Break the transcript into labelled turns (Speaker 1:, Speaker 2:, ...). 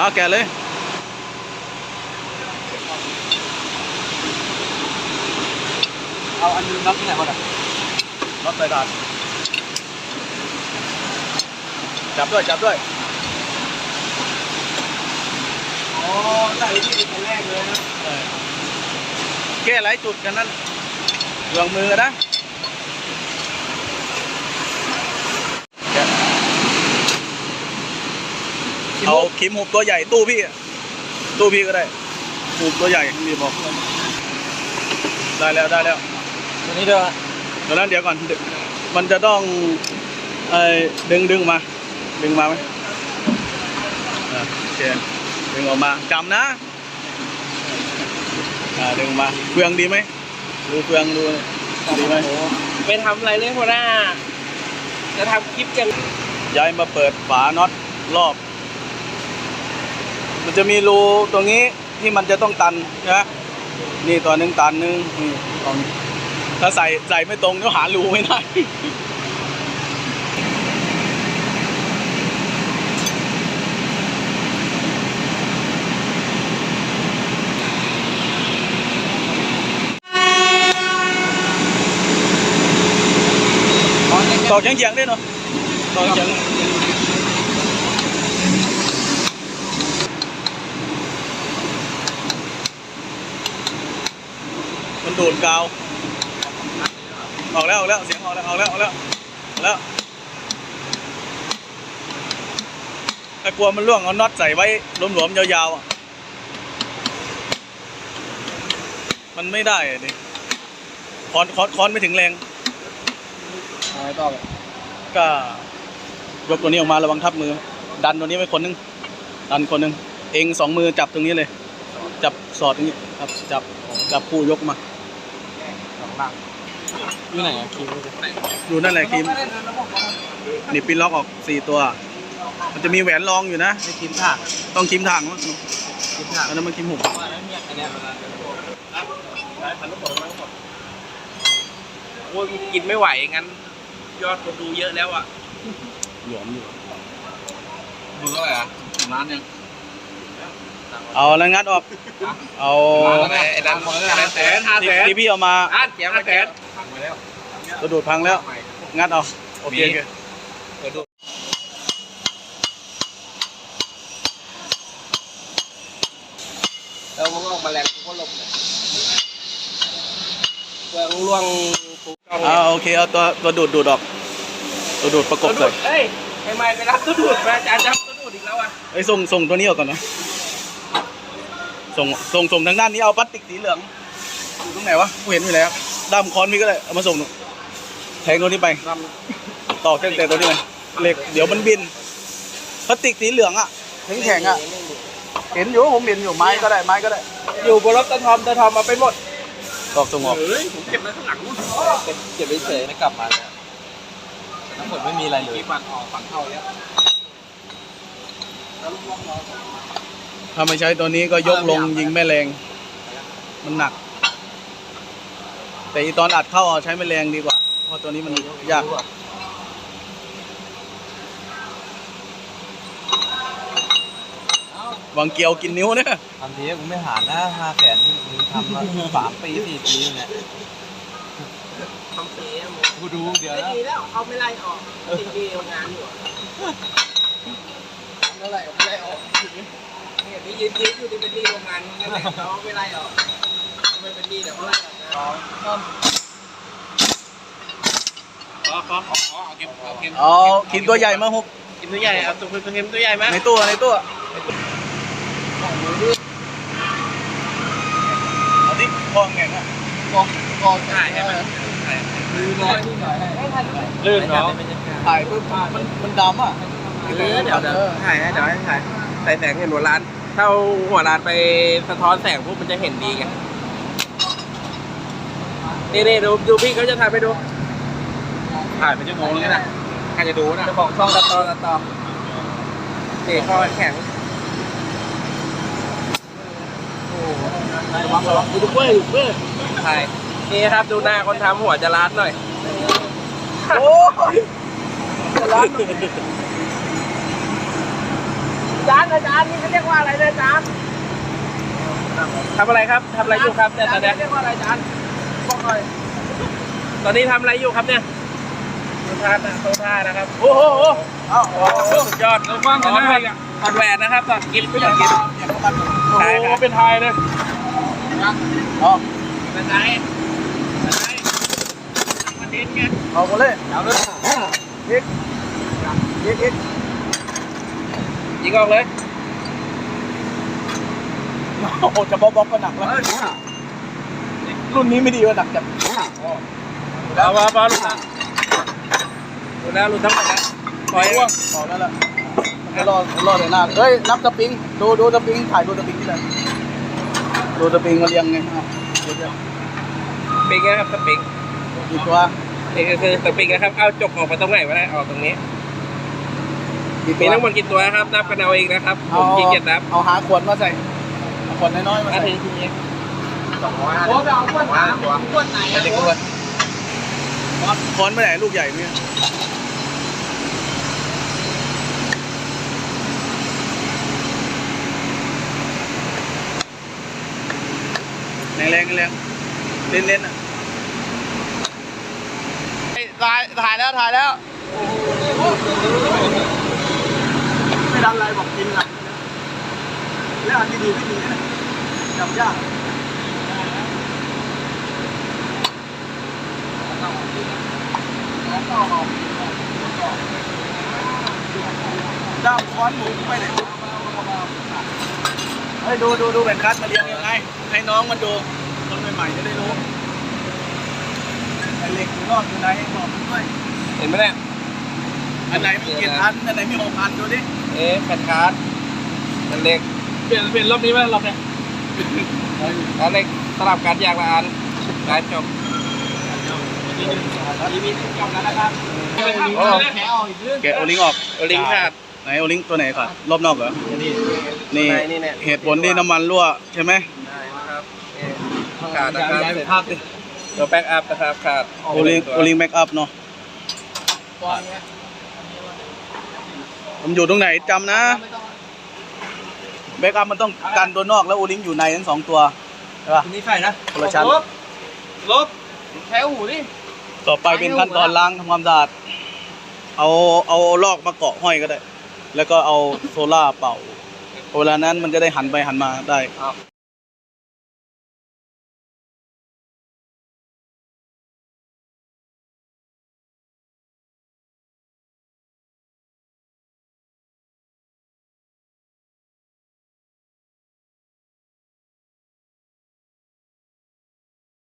Speaker 1: เอาแกะเลย
Speaker 2: เอาอันนึงน็อตที่ไหนก่อนอะ
Speaker 1: รถไฟดานจับด้วยจับด้วย
Speaker 2: อ๋อใส่ที่เป็นแรกเลยนะ
Speaker 1: แก้หลายจุดกันนั่นเรื่องมือนะแกะ เอาครีมหุบตัวใหญ่ตู้พี่อะตู้พี่ก็ได้หุบตัวใหญ่มีบอกได้แล้วได้แล้ว
Speaker 2: ตัวนี้เด้อ
Speaker 1: เดี๋ยวนั้นเดี๋ยวก่อนดึมันจะต้องเอ้ยดึงดึงมา ดึงมาไหมอะโอเคดึงออกมาจำนะอ่าดึงมาเฟืองดีไหมดูเฟืองดูดีไหม
Speaker 2: ไปทำอะไรเลยหัวหน้าจะทำคลิปกัน
Speaker 1: ย้ายมาเปิดฝาน็อตรอบ มันจะมีรูตรงนี้ที่มันจะต้องตันนะนี่ตัวหนึ่งตันหนึ่งนี่ตรงถ้าใส่ใส่ไม่ตรงก็หารูไม่ได้ต่อเฉียงๆได้เนาะตอเฉียง มันดูดกาว ออกแล้วออกแล้วเสียงออกแล้วออกแล้วออกแล้วออกแล้วถ้ากลัวมันร่วงเอาน็อตใส่ไว้หลวมๆยาวๆมันไม่ได้อะดิคอนคอนคอนไม่ถึงแรง
Speaker 2: อะไรต่อไป
Speaker 1: ก็ยกตัวนี้ออกมาระวังทับมือ ดันตัวนี้ไว้คนนึงดันคนนึงเองสองมือจับตรงนี้เลย จับสอดตรงนี้ครับจับจับคู่ยกมา
Speaker 2: สองล่างอยู่ไหนอะคิว
Speaker 1: ดูนั่นแหละครีมนี่ปินล็อกออกสี่ตัว มันจะมีแหวนรองอยู่นะ
Speaker 2: ไม่คิมถ่าง
Speaker 1: ต้องครีมทางมั้ง
Speaker 2: คิมถ่าง
Speaker 1: อันนั้นมันครีมหุบ
Speaker 2: ว่าแล้วเนี่ยอันเนี้ยเวลาโอ้ยกินไม่ไหวงั้น ยอดคนดูเยอะแล้วอะ
Speaker 1: หลวมอยู่
Speaker 2: ดูเท่าไหร่อะถึงล้านยัง
Speaker 1: เอาแล้วงัดออก เอา
Speaker 2: ไอ้ดันหมดแล้วห้าแสนห้าแสน
Speaker 1: ที่พี่เอามา
Speaker 2: อะเสียงห้าแสนพังไปแล้ว
Speaker 1: กระดูดพังแล้ว งัดเอาโอเคโอเค
Speaker 2: เปิดดูแล้วมันก็ออกมาแรงกูก็หลบเลยเปลืองล่วงปุ๊บกล้อง
Speaker 1: เอาโอเคเอาตัวตัวดูดดูดออกตัวดูดประกบ
Speaker 2: ตัว
Speaker 1: ใส่
Speaker 2: ดูดเฮ้ยทำไมไปรับตัวดูดมาอาจารย์จับตัวดูดอีกแล้วอะ
Speaker 1: ไอ้ยส่งส่งตัวนี้ออกก่อนนะ ส่งส่งส่งทางด้านนี้เอาพลาสติกสีเหลืองอยู่ตรงไหนวะกูเห็นอยู่แล้วด้ามคอนพี่ก็ได้เอามาส่งหนูแทงตัวนี้ไปต่อตั้งแต่ตัวนี้ไปเหล็กเดี๋ยวมันบินพลาสติกสีเหลืองอะแข็งแข็งๆอะเห็นอยู่ผมเห็นอยู่ไม้ก็ได้ไม้ก็ได้
Speaker 2: อยู่บนรถตะทอมตะทอมมาไปหมด
Speaker 1: ตอกส่งออก
Speaker 2: เฮ้ยผมเก็บไว้ข้างหลังนู่นเก็บเก็บไว้เฉยไม่กลับมาเลยทั้งหมดไม่มีอะไรเลยฝั่งออกฝั่งเข้าแล้ว
Speaker 1: ถ้าไม่ใช้ตัวนี้ก็ยกลงยิงแม่แรง มันหนัก แต่อีตอนอัดเข้าเอาใช้แม่แรงดีกว่า เพราะตัวนี้มันยากวางเกียวกินนิ้วเนี่ย
Speaker 3: ทำทีกูไม่หานะห้าแสนมึงทำมาสามปีสี่ปีเนี่ย
Speaker 2: ทำเสียหมด
Speaker 3: กูดูเดี๋ยว
Speaker 2: ไม่
Speaker 3: แล้ว
Speaker 2: ดีแล้วเขาไม่ไล่ออกติดดีทำงานอยู่เมื่อไหร่เขาไม่ไล่ออก เนี่ยนี่ยืนยืนอยู่ที่เป็นดีโรงงานนั่นแหละเขาไม่ไล่ออกไม่เป็นดีเดี๋ยวเขาไล่ออกนะ
Speaker 3: อ๋ออ๋ออ๋อเอาเก็บเอาเก็บ
Speaker 1: เอากินตัวใหญ่มาหุบ
Speaker 2: กินตัวใหญ่เอาตัวเป็นเค็มตัวใหญ่ไหม
Speaker 1: ในตู้ในตู้เอาที่คองแงงอะ
Speaker 2: กองถ่ายให้มันลื่นน้อยลื่นเนาะ
Speaker 1: ถ่ายปุ๊บมันมันดำอะ
Speaker 2: เดี๋ยวเดี๋ยวถ่ายให้เดี๋ยวให้ถ่ายใส่แสงเห็นหัวร้าน ถ้าหัวร้านไปสะท้อนแสงปุ๊บมันจะเห็นดีไงนี่นี่ดูดูพี่เขาจะถ่ายไปดู
Speaker 3: ถ่ายเป็นชั่วโมงแล้วนะ
Speaker 2: ใครจะดูนะเจ้าของช่องตัดต่อตัดต่อเด็กคอแข็งโอ้โหระวังระวังดูเพื่อดูเพื่อใช่นี่ครับดูหน้าคนทำหัวจะล้านหน่อย
Speaker 1: โอ้ย
Speaker 2: จะล้าน จะจารย์อาจารย์นี่เขาเรียกว่าอะไรนะอาจารย์ทำอะไรครับทำอะไรอยู่ครับเนี่ยตอนนี้เรียกว่าอะไรอาจารย์บอกหน่อยตอนนี้ทำอะไรอยู่ครับเนี่ยโซท่านะโซท่านะครับ โอ้โหโอ้โห
Speaker 1: เอ้า
Speaker 2: โอ้โหสุดยอดเราฟังกันได้อะถอดแหวนนะครับถอดกิฟต์ถอดกิฟต์
Speaker 1: อย่างเข้ามาดู
Speaker 2: โอ้โหเป็นไทยเลย
Speaker 1: อ๋อ
Speaker 2: เป็นไทยเป็นไทยมันเด่นไง
Speaker 1: เอาหมดเลยเอาเลยอีกอีกอีก
Speaker 2: ยิงออกเลย
Speaker 1: โอ้โหจะบล็อกบล็อกก็หนักแล้วรุ่นนี้ไม่ดีว่าหนักจัด
Speaker 2: เอามาปาลุนะดูนะลุนทั้งหมดนะปล่อย
Speaker 1: ว่าบอกแล้วล่ะให้รอรอเลยหน้าเฮ้ยนับสปริงดูดูสปริงถ่ายดูสปริงที่ไหนดูสปริงมาเรียงไงอะดูดิ
Speaker 2: สปริงนะครับสปริง
Speaker 1: กี่ตัว
Speaker 2: นี่ก็คือสปริงนะครับ เอาจกออกมาตรงไหนวะเนี่ยออกตรงนี้
Speaker 1: กี่ตั
Speaker 2: มี
Speaker 1: ว
Speaker 2: ทั้งหมดกี่ตัวครับ นับกันเอาเองนะครับผ
Speaker 1: เอา
Speaker 2: มขี้เกียจนับ
Speaker 1: เอาหาขวดมาใส่เอาขวดน้อยๆมา
Speaker 2: อา
Speaker 1: ใส่
Speaker 2: ทิตย์นี้
Speaker 3: สองร้อยห้า
Speaker 2: โอ้
Speaker 3: สิบ
Speaker 2: ไปเอาขวดมาขวดไหน
Speaker 3: แต่เด็กก็เลย
Speaker 1: ค้อนไปไหนลูกใหญ่เนี่ยแรงแรงแรงเล่นเล่นอะถ่ายถ่ายแล้วถ่ายแล้วไม่ดันอะไรบอกกินหลังแล้วอันที่ดีไม่ดีนะจับยากด้ามค้อนหมูไปไหนเฮ้ยดูดูดูแผ่นคัดมาเรียงยังไง ให้น้องมันดูคนใหม่ๆจะได้รู้ไอ้เหล็กอยู่นอกอยู่ในบอกมันด้วย
Speaker 2: เห็นไหมเนี่ย
Speaker 1: อันไหนมีเกียรติอันอันไหนมีหกอันดูดิ
Speaker 2: เอ๊ะแผ่นการ์ดมันเล็ก
Speaker 1: เปลี่ยนเปลี่ยนรอบนี้ไหมรอบนี้
Speaker 2: อันเล็กสลับกันอย่างละอันได้จบ
Speaker 1: โอ้แกะโอลิงออก
Speaker 2: โอลิงขาด
Speaker 1: ไหนโอลิงตัวไหนก่อนรอบนอกเหรอ
Speaker 2: นี่
Speaker 1: นี่
Speaker 2: ในนี่เนี่ย
Speaker 1: เหตุผลที่น้ำมันรั่วใช่ไหม
Speaker 2: ได้นะครับนี่ขาดนะครับตัวแบ็กอัพนะครับขาด
Speaker 1: โอลิงโอลิงแบ็กอัพเนาะ ผมอยู่ตรงไหนจำนะแบ็กอัพมันต้องกันตัวนอกแล้วโอลิงอยู่ในทั้งสองตัวใช่ป่ะ
Speaker 2: นี่ใส่นะ
Speaker 1: คนละชั้น
Speaker 2: ลบลบแค่หูดิ
Speaker 1: ต่อไปเป็นขั้นตอนล้างทำความสะอาดเอาเอาลอกมาเกาะห้อยก็ได้ แล้วก็เอาโซล่าเป่าเวลานั้นมันจะได้หันไปหันมาได้
Speaker 2: อ้าว